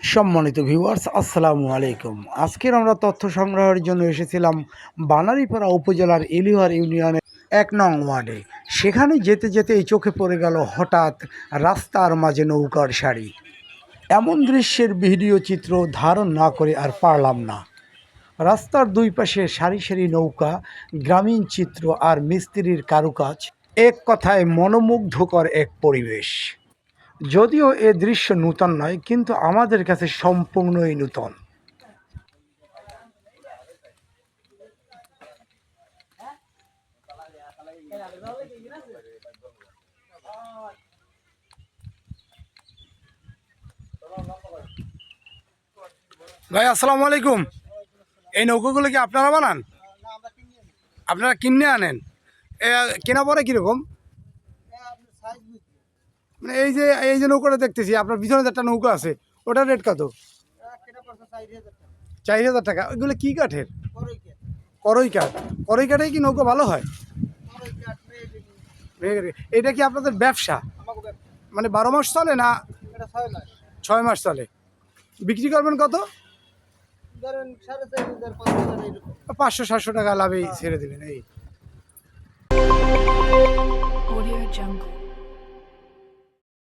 সম্মানিত ভিউয়ার্স আসসালামু আলাইকুম। আজকের আমরা তথ্য সংগ্রহের জন্য এসেছিলাম বানারীপাড়া উপজেলার এলিহার ইউনিয়নের এক নং ওয়ার্ডে। সেখানে যেতে যেতে এই চোখে পড়ে গেল হঠাৎ রাস্তার মাঝে নৌকার সারি। এমন দৃশ্যের ভিডিও চিত্র ধারণ না করে আর পারলাম না। রাস্তার দুই পাশে সারি সারি নৌকা, গ্রামীণ চিত্র আর মিস্ত্রির কারুকাজ, এক কথায় মনোমুগ্ধকর এক পরিবেশ। যদিও এ দৃশ্য নূতন নয়, কিন্তু আমাদের কাছে সম্পূর্ণই নূতন। ভাই, আসসালামু আলাইকুম। এই নৌকোগুলো কি আপনারা বানান? আপনারা কিনে আনেন? কেনা পরে কীরকম? মানে এই যে এই যে নৌকাটা দেখতেছি, আপনার পিছনে একটা নৌকা আছে, ওটার রেট কত? চার হাজার টাকা। ওইগুলো কী কাঠের? করই কাঠ করই কাঠে কি নৌকা ভালো হয়? এটা কি আপনাদের ব্যবসা? মানে বারো মাস চলে না ছয় মাস চলে? বিক্রি করবেন কত? পাঁচশো, সাতশো টাকা লাভেই ছেড়ে দেবেন, এই.